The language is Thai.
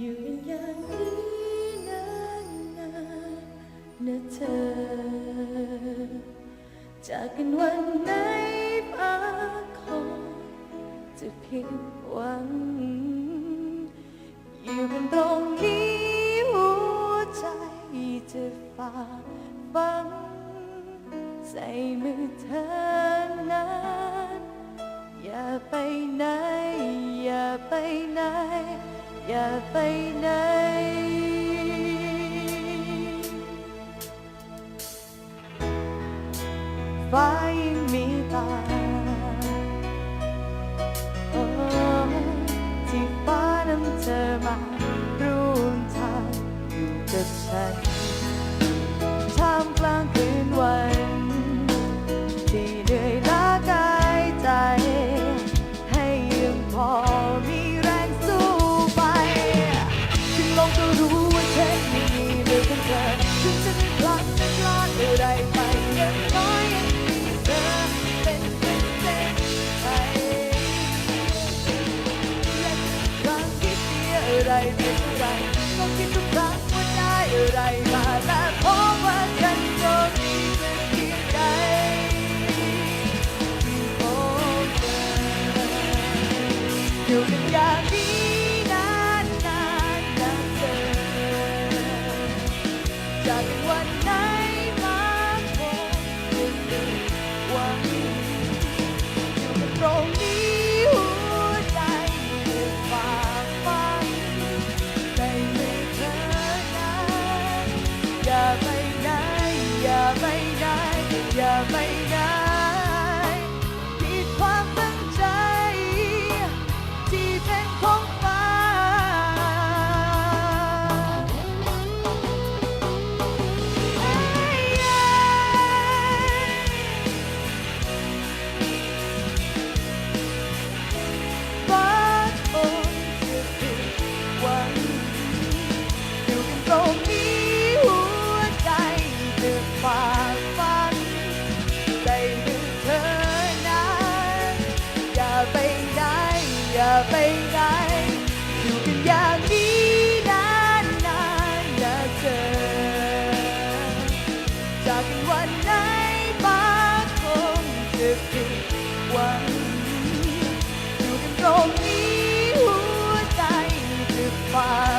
อยู่กันอย่างนี้นานๆนะเธอ จากกันวันไหนฟ้าคงจะผิดหวัง อยู่กันตรงนี้หัวใจจะฝ่าฟัง ใส่มือเธอนั้นอย่าไปไหน อย่าไปไหน อย่าไปไหน ฟ้ายังมีตาโอ้ที่ฟ้านำเธอมาร่วมทางอยู่กับฉัน ก็รู้ว่าเธอไม่มีเหลือของเธอถึงฉันจะพลัดไม่พลาดอะไรไปอย่างน้อยยังมีเธอเป็นเป็นเส้นใจและทุกครั้งที่เสียอะไรไม่เท่าไรก็คิดทุกครั้งว่าได้อะไรมาและพบว่าฉันก็มีแต่เพียงใจที่พบเจออยู่กันอย่างนี้ จากวันไหนมาคงวันอยู่กันตรงนี้ ไปไหน อย่าไปไหน อยู่กันอย่างนี้นานนานๆนะเธอ จากกันวันไหนฟ้าคงจะผิดหวังอยู่กันตรงนี้หัวใจจะฝ่า